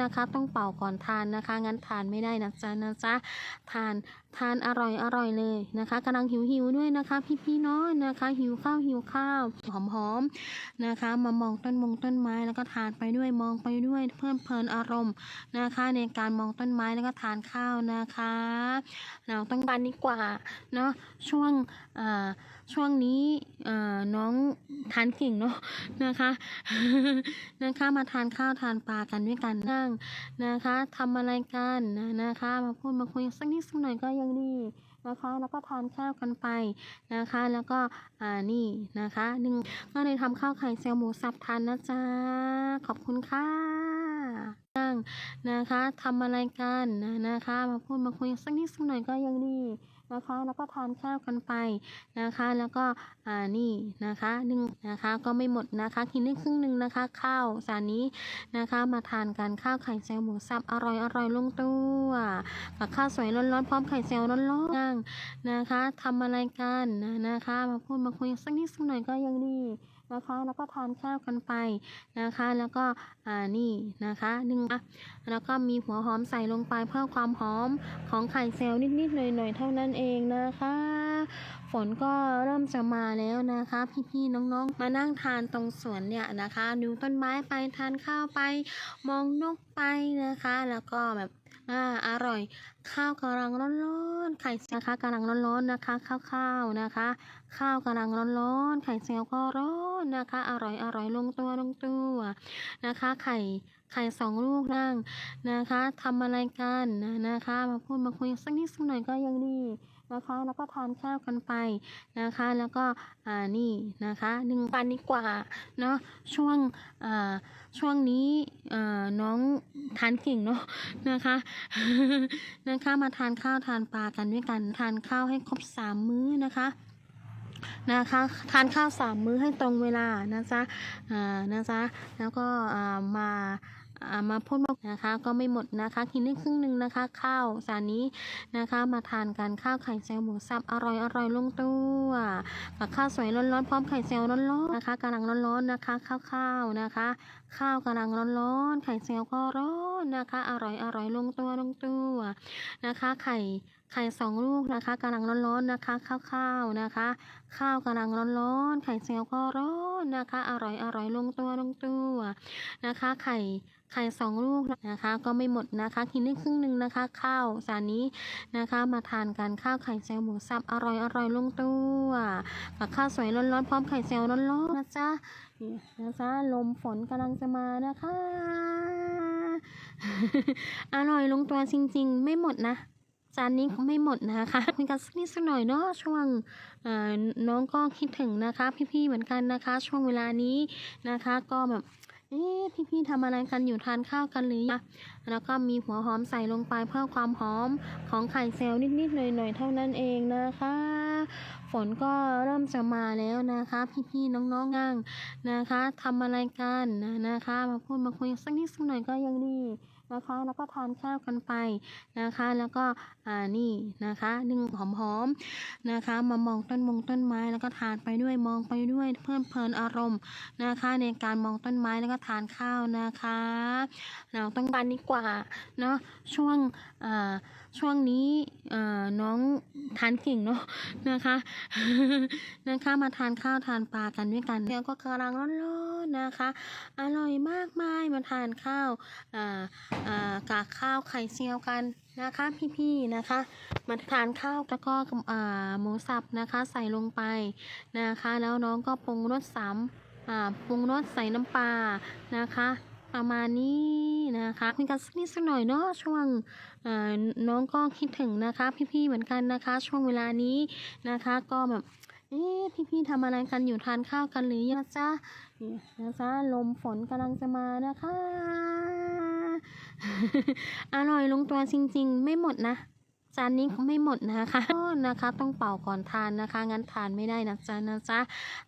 นะคะ ต้องเป่าก่อนทานนะคะ งั้นทานไม่ได้นะจ๊ะนะจ๊ะทาน ทานอร่อยอร่อยเลยนะคะกำลังหิวหิวด้วยนะคะ พี่ๆเนาะนะคะ หิวข้าวหิวข้าวหอมๆนะคะ มามองต้นมงต้นไม้แล้วก็ทานไปด้วยมองไปด้วยเพิ่มเพลินอารมณ์นะคะ ในการมองต้นไม้แล้วก็ทานข้าวนะคะ เราต้องบันดีกว่าเนาะช่วงอ่าช่วงนี้อ่าน้องทานเก่งเนาะนะคะนะคะมาทานข้าวทานปลากันด้วยกันนั่งนะคะทำอะไรกันนะนะคะ มาพูดมาคุยสักนิดสักหน่อยก็ยังดีนะคะ แล้วก็ทานข้าวกันไปนะคะ แล้วก็อ่านี่นะคะหนึ่งก็เลยทำข้าวไข่เซลหมูสับทานนะจ๊ะขอบคุณค่ะนั่งนะคะทำอะไรกันนะนะคะ มาพูดมาคุยสักนิดสักหน่อยก็ยังดี นะคะ แล้วก็ทานข้าวกันไปนะคะ แล้วก็อ่านี่นะคะหนึ่งนะคะก็ไม่หมดนะคะ กินได้ครึ่งหนึ่งนะคะ ข้าวจานนี้นะคะ มาทานกันข้าวไข่เซลล์หมูสับอร่อยอร่อยลงตัวกับข้าวสวยร้อนๆพร้อมไข่เซลล์ร้อนๆนั่งนะคะทำอะไรกันนะนะคะ มาพูดมาคุยสักนิดสักหน่อยก็ยังดี นะคะ แล้วก็ทานข้าวกันไปนะคะ แล้วก็อ่านี่นะคะหนึ่งอะแล้วก็มีหัวหอมใส่ลงไปเพื่อความหอมของไข่เซลล์นิดๆหน่อยๆเท่านั้นเองนะคะ ฝนก็เริ่มจะมาแล้วนะคะ พี่ๆน้องๆ มานั่งทานตรงสวนเนี่ยนะคะดูต้นไม้ไปทานข้าวไป มองนกไปนะคะ แล้วก็แบบ อ่าอร่อย ข้าวกำลังร้อนๆไข่นะคะกำลังร้อนๆนะคะ ข้าวๆนะคะ ข้าวกำลังร้อนๆไข่เซลล์ก็ร้อนนะคะ อร่อยอร่อยลงตัวลงตัวนะคะ ไข่ไข่สองลูกนั่งนะคะทำอะไรกันนะนะคะ มาพูดมาคุยสักนิดสักหน่อยก็ยังดี นะคะ แล้วก็ทานข้าวกันไปนะคะ แล้วก็อ่านี่นะคะหนึ่งปันดีกว่าเนาะช่วงอ่าช่วงนี้อ่าน้องทานเก่งเนาะนะคะนะคะมาทานข้าวทานปลากันด้วยกันทานข้าวให้ครบสามมื้อนะคะนะคะทานข้าวสามมื้อให้ตรงเวลานะจ๊ะอ่านะจ๊ะแล้วก็อ่ามา มาพ่นนะคะ ก็ไม่หมดนะคะ กินได้ครึ่งหนึ่งนะคะ ข้าวสารนี้นะคะ มาทานกันข้าวไข่แซลหมูสับอร่อยอร่อยลงตัวกับข้าวสวยร้อนๆพร้อมไข่แซลร้อนๆนะคะกำลังร้อนๆนะคะ ข้าวๆนะคะ ข้าวกำลังร้อนๆ ไข่เซลล์ก็ร้อนนะคะ อร่อยอร่อยลงตัวลงตัวนะคะ ไข่ไข่สองลูกนะคะกำลังร้อนๆนะคะ ข้าวๆนะคะ ข้าวกำลังร้อนๆ ไข่เซลล์ก็ร้อนนะคะ อร่อยอร่อยลงตัวลงตัวนะคะ ไข่ไข่สองลูกนะคะ ก็ไม่หมดนะคะ กินได้ครึ่งหนึ่งนะคะ ข้าวจานนี้นะคะ มาทานกันข้าวไข่เซลล์หมูสับอร่อยอร่อยลงตัวกับข้าวสวยร้อนๆพร้อมไข่เซลล์ร้อนๆนะจ๊ะ นะจ๊ะลมฝนกำลังจะมานะคะ อร่อยลงตัวจริง ๆ ไม่หมดนะจานนี้ไม่หมดนะคะคุยกันสักนิดสักหน่อยเนาะช่วงน้องก็คิดถึงนะคะ พี่ๆเหมือนกันนะคะ ช่วงเวลานี้นะคะ ก็แบบเอ๊ะพี่ๆทำอะไรกันอยู่ทานข้าวกันหรือยังแล้วก็มีหัวหอมใส่ลงไปเพื่อความหอมของไข่เซลล์นิดๆหน่อยๆเท่านั้นเองนะคะ ฝนก็เริ่มจะมาแล้วนะคะ พี่ๆน้องๆนั่งนะคะทำอะไรกันนะคะ มาพูดมาคุยสักนิดสักหน่อยก็ยังดีนะคะ แล้วก็ทานข้าวกันไปนะคะ แล้วก็อ่านี่นะคะหนึ่งหอมๆนะคะ มามองต้นมงต้นไม้แล้วก็ทานไปด้วยมองไปด้วยเพิ่มเพลินอารมณ์นะคะ ในการมองต้นไม้แล้วก็ทานข้าวนะคะเราต้องบันดีกว่าเนาะช่วงอ่าช่วงนี้อ่าน้องทานเก่งเนาะนะคะ นะคะมาทานข้าวทานปลากันด้วยกันแล้วก็กำลังร้อนๆนะคะ อร่อยมากมายมาทานข้าวอ่าอ่ากากข้าวไข่เจียวกันนะคะพี่ๆนะคะมาทานข้าวแล้วก็อ่าหมูสับนะคะ ใส่ลงไปนะคะ แล้วน้องก็ปรุงรสสามอ่าปรุงรสใส่น้ำปลานะคะ ประมาณนี้นะคะคุยกันสักนิดสักหน่อยเนาะช่วงเอ่อน้องก็คิดถึงนะคะ พี่ๆเหมือนกันนะคะ ช่วงเวลานี้นะคะ ก็แบบเอ๊ะพี่ๆทำอะไรกันอยู่ทานข้าวกันหรือยังจ๊ะนี่นะจ๊ะลมฝนกำลังจะมานะคะ อร่อยลงตัวจริงๆ ไม่หมดนะจานนี้ก็ไม่หมดนะคะ นนะคะ ต้องเป่าก่อนทานนะคะ งั้นทานไม่ได้นะจ๊ะนะจ๊ะ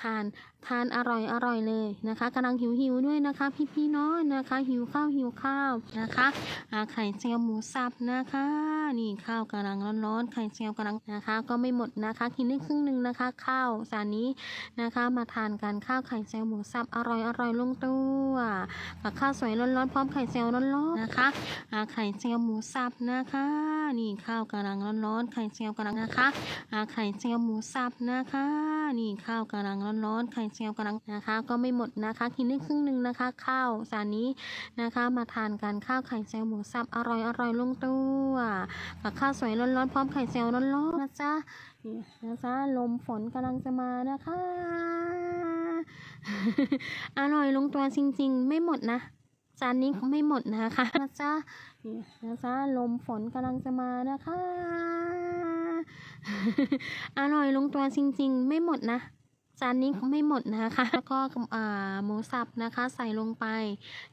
ทานทานอร่อยอร่อยเลยนะคะกำลังหิวหิวด้วยนะคะ พี่พี่เน้อยนะคะ หิวข้าวหิวข้าวนะคะอาไข่เจียวหมูสับนะคะ นี่ข้าวกำลังร้อนๆไข่เจียวกำลังนะคะ ก็ไม่หมดนะคะ กินได้ครึ่งหนึ่งนะคะ ข้าวจานนี้นะคะ มาทานกันข้าวไข่เจียวหมูสับอร่อยอร่อยลงตัวกับข้าวสวยร้อนๆพร้อมไข่เจียวร้อนๆนะคะอาไข่เจียวหมูสับนะคะ นี่ข้าวกำลังร้อนๆไข่เจียวกำลังนะคะไข่เจียวหมูสับนะคะ นี่ข้าวกำลังร้อนๆไข่เจียวกำลังนะคะ ก็ไม่หมดนะคะ กินได้ครึ่งหนึ่งนะคะ ข้าวจานนี้นะคะ มาทานกันข้าวไข่เจียวหมูสับอร่อยอร่อยลงตัวกับข้าวสวยร้อนๆพร้อมไข่เจียวร้อนๆนะจ๊ะนี่นะจ๊ะลมฝนกำลังจะมานะคะ อร่อยลงตัวจริง ๆ ไม่หมดนะจานนี้ไม่หมดนะคะนะจ๊ะนี่นะจ๊ะลมฝนกำลังจะมานะคะ อร่อยลงตัวจริง ๆ ไม่หมดนะจานนี้ไม่หมดนะคะ แล้วก็อ่าหมูสับนะคะใส่ลงไป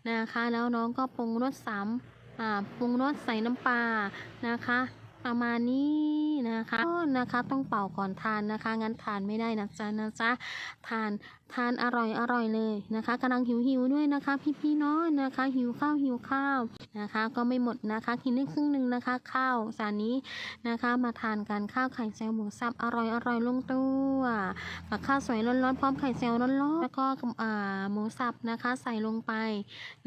นะคะ แล้วน้องก็ปรุงรสสามอ่าปรุงรสใส่น้ำปลานะคะ ประมาณนี้นะคะก็นะคะต้องเป่าก่อนทานนะคะ งั้นทานไม่ได้นะจ๊ะนะจ๊ะทานทานอร่อยอร่อยเลยนะคะกำลังหิวหิวด้วยนะคะ พี่พี่น้อยนะคะ หิวข้าวหิวข้าวนะคะ ก็ไม่หมดนะคะกินได้ครึ่งหนึ่งนะคะ ข้าวจานนี้นะคะ มาทานกันข้าวไข่เจียวหมูสับอร่อยอร่อยลงตัวกับข้าวสวยร้อนๆพร้อมไข่เจียวร้อนๆแล้วก็อ่าหมูสับนะคะ ใส่ลงไป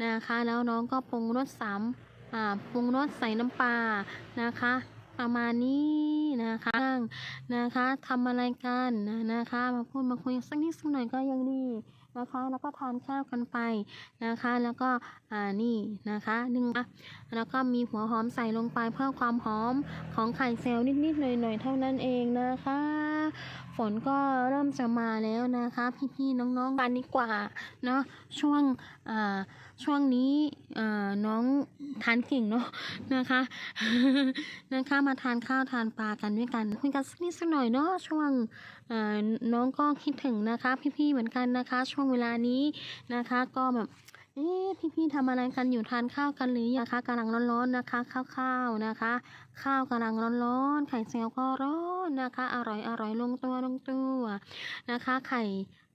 นะคะ แล้วน้องก็ปรุงรสสามอ่าปรุงรสใส่น้ำปลานะคะ ประมาณนี้นะคะนะคะทำอะไรกันนะคะ มาพูดมาคุยสักนิดสักหน่อยก็ยังดีนะคะ แล้วก็ทานข้าวกันไปนะคะ แล้วก็อ่านี่นะคะหนึ่งอะแล้วก็มีหัวหอมใส่ลงไปเพื่อความหอมของไข่เซลล์นิดๆหน่อยๆเท่านั้นเองนะคะ ฝนก็เริ่มจะมาแล้วนะคะ พี่ๆน้องๆกันดีกว่าเนาะช่วงอ่าช่วงนี้อ่าน้องทานเก่งเนาะนะคะนะคะมาทานข้าวทานปลากันด้วยกันคุยกันสักนิดสักหน่อยเนาะช่วงอ่อน้องก็คิดถึงนะคะ พี่ๆเหมือนกันนะคะ ช่วงเวลานี้นะคะ ก็แบบ เอ๊ะพี่ๆทำอะไรกันอยู่ทานข้าวกันหรือยังคะกำลังร้อนๆนะคะ ข้าวๆนะคะ ข้าวกำลังร้อนๆไข่เจียวก็ร้อนนะคะ อร่อยอร่อยลงตัวลงตัวนะคะ ไข่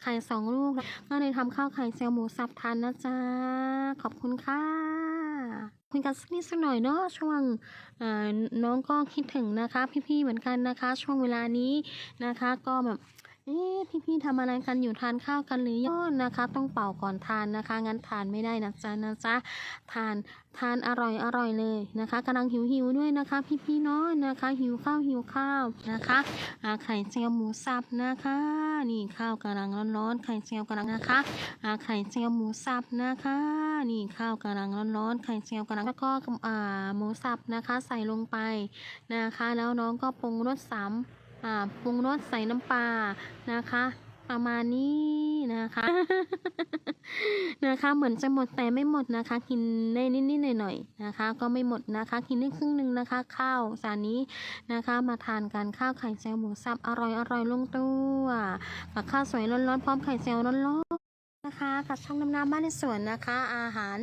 ไข่สองลูกก็เลยทำข้าวไข่เจียวหมูสับทานนะจ๊ะขอบคุณค่ะคุยกันสักนิดสักหน่อยเนาะช่วงน้องก็คิดถึงนะคะ พี่ๆเหมือนกันนะคะ ช่วงเวลานี้นะคะ ก็แบบ เอ๊ะพี่ๆทำอะไรกันอยู่ทานข้าวกันหรือยังนะคะ ต้องเป่าก่อนทานนะคะ งั้นทานไม่ได้นะจ๊ะนะจ๊ะทานทานอร่อยอร่อยเลยนะคะกำลังหิวหิวด้วยนะคะ พี่ๆน้อยนะคะ หิวข้าวหิวข้าวนะคะอาไข่เจียวหมูสับนะคะ นี่ข้าวกำลังร้อนๆไข่เจียวกำลังนะคะอาไข่เจียวหมูสับนะคะ นี่ข้าวกำลังร้อนๆไข่เจียวกำลังแล้วก็อ่าหมูสับนะคะ ใส่ลงไปนะคะ แล้วน้องก็ปรุงรสสาม ปรุงรสใส่น้ำปลานะคะ ประมาณนี้นะคะ นะคะเหมือนจะหมดแต่ไม่หมดนะคะ กินได้นิดๆหน่อยๆนะคะ ก็ไม่หมดนะคะ กินได้ครึ่งหนึ่งนะคะ ข้าวจานนี้นะคะ มาทานกันข้าวไข่เจียวหมูสับอร่อยอร่อยลงตัวกับข้าวสวยร้อนๆพร้อมไข่เจียวร้อนๆนะคะ กับช่องน้ำน้ำบ้านในสวนนะคะ อาหาร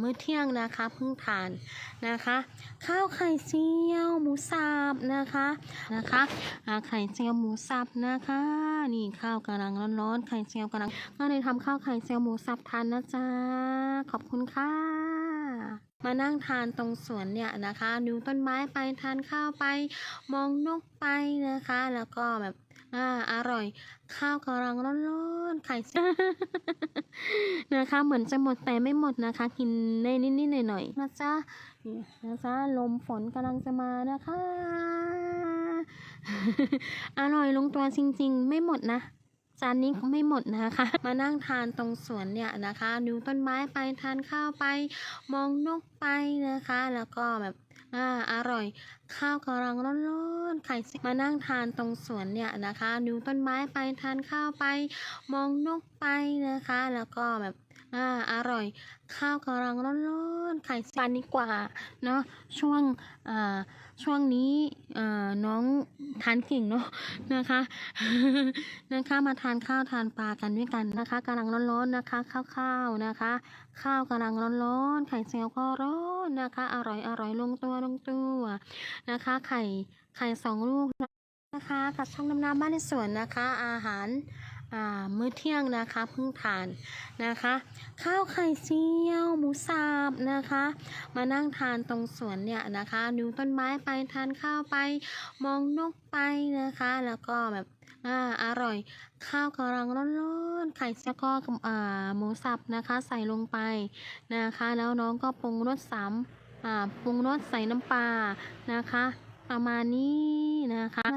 มื้อเที่ยงนะคะเพิ่งทานนะคะ ข้าวไข่เจียวหมูสับนะคะนะคะไข่เจียวหมูสับนะคะ นี่ข้าวกำลังร้อนๆไข่เจียวกำลังก็เลยทำข้าวไข่เจียวหมูสับทานนะจ๊ะขอบคุณค่ะมานั่งทานตรงสวนเนี่ยนะคะ ดูต้นไม้ไปทานข้าวไป มองนกไปนะคะ แล้วก็แบบ อ่า อร่อย ข้าวกำลังร้อนๆ ไข่เจียนะคะ เหมือนจะหมดแต่ไม่หมดนะคะ กินได้นิดๆหน่อยๆนะจ๊ะนี่นะจ๊ะลมฝนกำลังจะมานะคะ อร่อยลงตัวจริงๆ ไม่หมดนะจานนี้ไม่หมดนะคะ มานั่งทานตรงสวนเนี่ยนะคะ ดูต้นไม้ไปทานข้าวไป มองนกไปนะคะ แล้วก็แบบ อ่าอร่อย ข้าวกำลังร้อนๆไข่ซิมานั่งทานตรงสวนเนี่ยนะคะ ดูต้นไม้ไปทานข้าวไป มองนกไปนะคะ แล้วก็แบบ อ่าอร่อย ข้าวกำลังร้อนๆไข่เจียวกันดีกว่าเนาะช่วงอ่าช่วงนี้อ่อน้องทานเก่งเนาะนะคะนะคะมาทานข้าวทานปลากันด้วยกันนะคะกำลังร้อนๆนะคะ ข้าวๆนะคะ ข้าวกำลังร้อนๆไข่เจียวก็ร้อนนะคะ อร่อยอร่อยลงตัวลงตัวนะคะ ไข่ไข่สองลูกนะคะกับช่องน้ำน้ำบ้านในสวนนะคะ อาหาร มื้อเที่ยงนะคะเพิ่งทานนะคะ ข้าวไข่เจียวหมูสับนะคะ มานั่งทานตรงสวนเนี่ยนะคะดูต้นไม้ไปทานข้าวไป มองนกไปนะคะ แล้วก็แบบอ่าอร่อย ข้าวกำลังร้อนๆไข่แล้วก็อ่าหมูสับนะคะ ใส่ลงไปนะคะ แล้วน้องก็ปรุงรสสามอ่าปรุงรสใส่น้ำปลานะคะ ประมาณนี้นะคะ